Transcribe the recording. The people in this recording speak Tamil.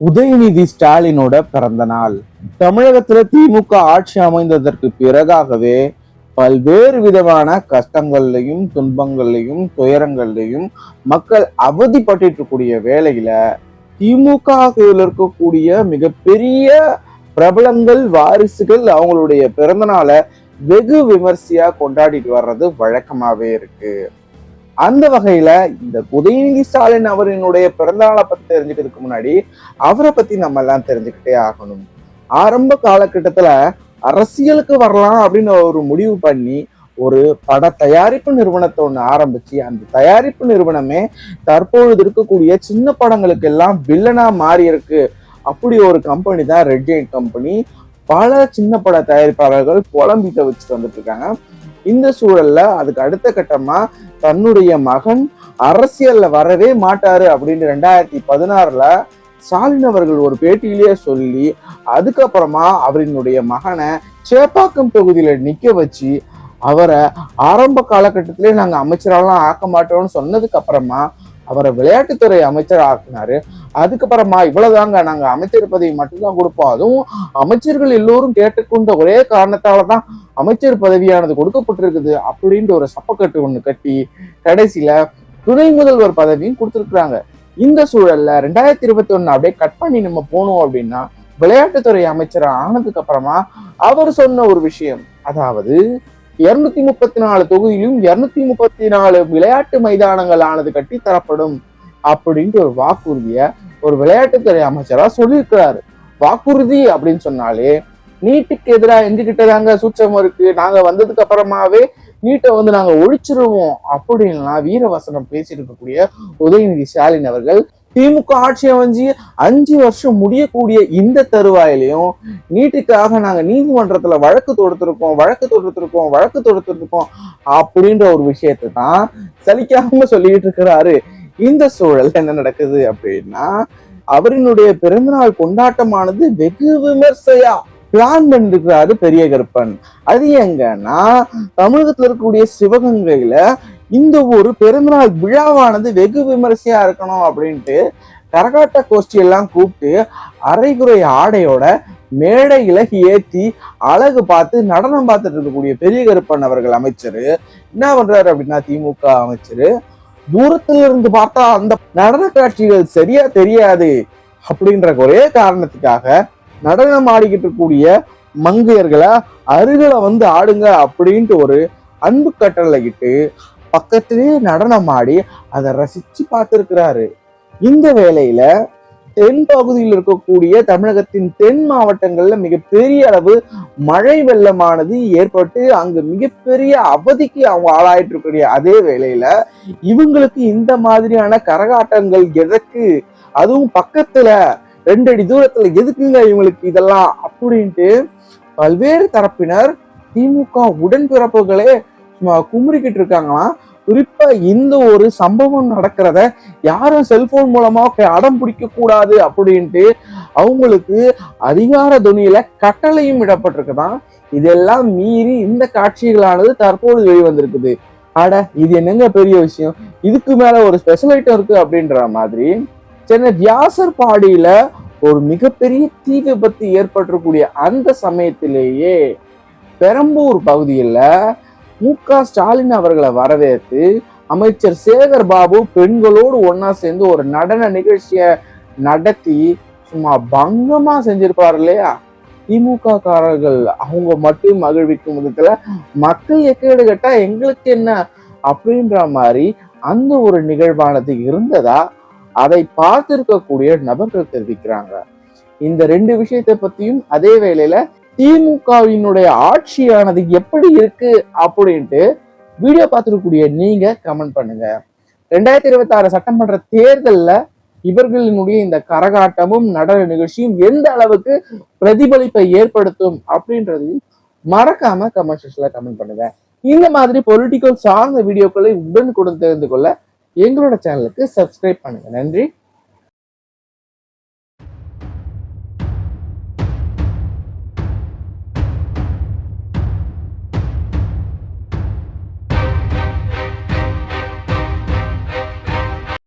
உதயநிதி ஸ்டாலினோட பிறந்த நாள். தமிழகத்துல திமுக ஆட்சி அமைந்ததற்கு பிறகாகவே பல்வேறு விதமான கஷ்டங்கள்லையும் துன்பங்கள்லையும் துயரங்கள்லையும் மக்கள் அவதிப்பட்டு இருக்கக்கூடிய வேலையில திமுக இருக்கக்கூடிய மிகப்பெரிய பிரபலங்கள் வாரிசுகள் அவங்களுடைய பிறந்த நாளை வெகு விமர்சையா கொண்டாடிட்டு வர்றது வழக்கமாவே இருக்கு. அந்த வகையில இந்த உதயநிதி ஸ்டாலின் அவரினுடைய பிறந்தநாளை பத்தி தெரிஞ்சுக்கிறதுக்கு முன்னாடி அவரை பத்தி நம்ம எல்லாம் தெரிஞ்சுக்கிட்டே ஆகணும். ஆரம்ப காலகட்டத்துல அரசியலுக்கு வரலாம் அப்படின்னு ஒரு முடிவு பண்ணி ஒரு பட தயாரிப்பு நிறுவனத்தை ஒன்று ஆரம்பிச்சு அந்த தயாரிப்பு நிறுவனமே தற்பொழுது இருக்கக்கூடிய சின்ன படங்களுக்கு எல்லாம் வில்லனா மாறி இருக்கு. அப்படி ஒரு கம்பெனி தான் ரெட் ஜெயின் கம்பெனி பல சின்ன பட தயாரிப்பாளர்கள் புலம்பிக்க வச்சுட்டு வந்துட்டு இருக்காங்க. இந்த சூழல்ல அதுக்கு அடுத்த கட்டமா தன்னுடைய மகன் அரசியல்ல வரவே மாட்டாரு அப்படின்னு ரெண்டாயிரத்தி பதினாறுல ஸ்டாலின் அவர்கள் ஒரு பேட்டியிலேயே சொல்லி அதுக்கப்புறமா அவரினுடைய மகனை சேப்பாக்கம் தொகுதியில நிக்க வச்சு அவரை ஆரம்ப காலகட்டத்திலே நாங்க அமைச்சரெல்லாம் ஆக்க மாட்டோம்னு சொன்னதுக்கு அப்புறமா அவரை விளையாட்டுத்துறை அமைச்சர் ஆக்குனாரு அதுக்கப்புறமா இவ்வளவுதாங்க நாங்க அமைச்சர் பதவி மட்டும்தான் கொடுப்போம். அதுவும் அமைச்சர்கள் எல்லோரும் கேட்டுக்கொண்ட ஒரே காரணத்தால தான் அமைச்சர் பதவியானது கொடுக்கப்பட்டிருக்குது அப்படின்ற ஒரு சப்பக்கட்டு ஒண்ணு கட்டி கடைசியில துணை முதல்வர் பதவியும் கொடுத்துருக்குறாங்க. இந்த சூழல்ல ரெண்டாயிரத்தி இருபத்தி ஒண்ணு அப்படியே கட் பண்ணி நம்ம போனோம் அப்படின்னா விளையாட்டுத்துறை அமைச்சர் ஆனதுக்கு அப்புறமா அவர் சொன்ன ஒரு விஷயம். அதாவது இருநூத்தி முப்பத்தி நாலு தொகுதியிலும் இருநூத்தி முப்பத்தி நாலு விளையாட்டு மைதானங்கள் ஆனது கட்டி தரப்படும் அப்படின்ட்டு ஒரு வாக்குறுதிய ஒரு விளையாட்டுத்துறை அமைச்சரா சொல்லியிருக்கிறாரு. வாக்குறுதி அப்படின்னு சொன்னாலே நீட்டுக்கு எதிராக எங்ககிட்ட தாங்க சூச்சம் இருக்கு நாங்க வந்ததுக்கு அப்புறமாவே நீட்டை வந்து நாங்க ஒழிச்சிருவோம் அப்படின்லாம் வீரவசனம் பேசிட்டு இருக்கக்கூடிய உதயநிதி ஸ்டாலின் அவர்கள் திமுக ஆட்சி அமைஞ்சு அஞ்சு வருஷம் முடியக்கூடிய இந்த தருவாயிலையும் நீட்டுக்காக நாங்க நீதிமன்றத்துல வழக்கு தொடுத்திருக்கோம் வழக்கு தொடுத்திருக்கோம் வழக்கு தொடுத்திருக்கோம் அப்படின்ற ஒரு விஷயத்தை தான் சலிக்காம சொல்லிட்டு இருக்கிறாரு. இந்த சூழல் என்ன நடக்குது அப்படின்னா அவரினுடைய பிறந்தநாள் கொண்டாட்டமானது வெகு விமர்சையா பிளான் பண்ணிருக்கிறாரு பெரிய கருப்பன். அது எங்கன்னா தமிழகத்துல இருக்கக்கூடிய சிவகங்கையில இந்த ஒரு பிறந்தநாள் விழாவானது வெகு விமர்சையா இருக்கணும் அப்படின்ட்டு கரகாட்ட கோஷ்டி எல்லாம் கூப்பிட்டு அரைகுறை ஆடையோட மேடையில ஏத்தி அழகு பார்த்து நடனம் பார்த்துட்டு இருக்கக்கூடிய பெரிய கருப்பன் அவர்கள் அமைச்சர். என்ன பண்றாரு அப்படின்னா திமுக அமைச்சர். தூரத்தில் இருந்து பார்த்தா அந்த நடன காட்சிகள் சரியா தெரியாது அப்படின்ற ஒரே காரணத்துக்காக நடனம் ஆடிக்கிட்டு இருக்கக்கூடிய மங்கையர்களை அருகில வந்து ஆடுங்க அப்படின்ட்டு ஒரு அன்பு கட்டளையிட்டு பக்கத்திலேயே நடனம் ஆடி அதை ரசிச்சு பார்த்திருக்கிறாரு. இந்த வேலையில தென் பகுதியில் இருக்கக்கூடிய தமிழகத்தின் தென் மாவட்டங்கள்ல மிகப்பெரிய அளவு மழை வெள்ளமானது ஏற்பட்டு அங்கு மிகப்பெரிய அவதிக்கு அவங்க ஆளாயிட்டு இருக்கக்கூடிய அதே வேளையில இவங்களுக்கு இந்த மாதிரியான கரகாட்டங்கள் எதற்கு? அதுவும் பக்கத்துல ரெண்டு அடி தூரத்துல எதுக்குங்க இவங்களுக்கு இதெல்லாம் அப்படின்ட்டு பல்வேறு தரப்பினர் திமுக உடன்பிறப்புகளே குமுறிக்கிட்டு இருக்காங்களாம். குறிப்பா இந்த ஒரு சம்பவம் நடக்கிறத யாரும் செல்போன் மூலமா அடம் பிடிக்க கூடாது அப்படின்ட்டு அவங்களுக்கு அதிகார துணியில கட்டளையும் இடப்பட்டிருக்குதான் இதெல்லாம் மீறி இந்த காட்சிகளானது தற்போது வெளிவந்திருக்குது. அட இது என்னங்க பெரிய விஷயம்? இதுக்கு மேல ஒரு ஸ்பெஷல் ஐட்டம் இருக்கு அப்படின்ற மாதிரி சென்னை வியாசர் பாடியில ஒரு மிகப்பெரிய தீ விபத்து ஏற்பட்டிருக்கூடிய அந்த சமயத்திலேயே பெரம்பூர் பகுதியில் மு க ஸ்டாலின் அவர்களை வரவேற்று அமைச்சர் சேகர் பாபு பெண்களோடு ஒன்னா சேர்ந்து ஒரு நடன நிகழ்ச்சியை நடத்தி சும்மா பங்கமா செஞ்சிருப்பார் இல்லையா? திமுக காரர்கள் அவங்க மட்டும் மகிழ்விக்கும் விதத்துல மக்கள் எக்கேடு கேட்டா எங்களுக்கு என்ன அப்படின்ற மாதிரி அந்த ஒரு நிகழ்வானது இருந்ததா? அதை பார்த்திருக்கக்கூடிய நபர்கள் தெரிவிக்கிறாங்க. இந்த ரெண்டு விஷயத்தை பத்தியும் அதே வேளையில திமுகவினுடைய ஆட்சியானது எப்படி இருக்கு அப்படின்ட்டு வீடியோ பார்த்துருக்கக்கூடிய நீங்க கமெண்ட் பண்ணுங்க. ரெண்டாயிரத்தி இருபத்தி ஆறு சட்டமன்ற தேர்தலில் இவர்களினுடைய இந்த கரகாட்டமும் நடன நிகழ்ச்சியும் எந்த அளவுக்கு பிரதிபலிப்பை ஏற்படுத்தும் அப்படின்றதையும் மறக்காம கமெண்ட் செக்ஷன்ல கமெண்ட் பண்ணுங்க. இந்த மாதிரி பொலிட்டிக்கல் சார்ந்த வீடியோக்களை உடனுக்குடன் தெரிந்து கொள்ள எங்களோட சேனலுக்கு சப்ஸ்கிரைப் பண்ணுங்க. நன்றி.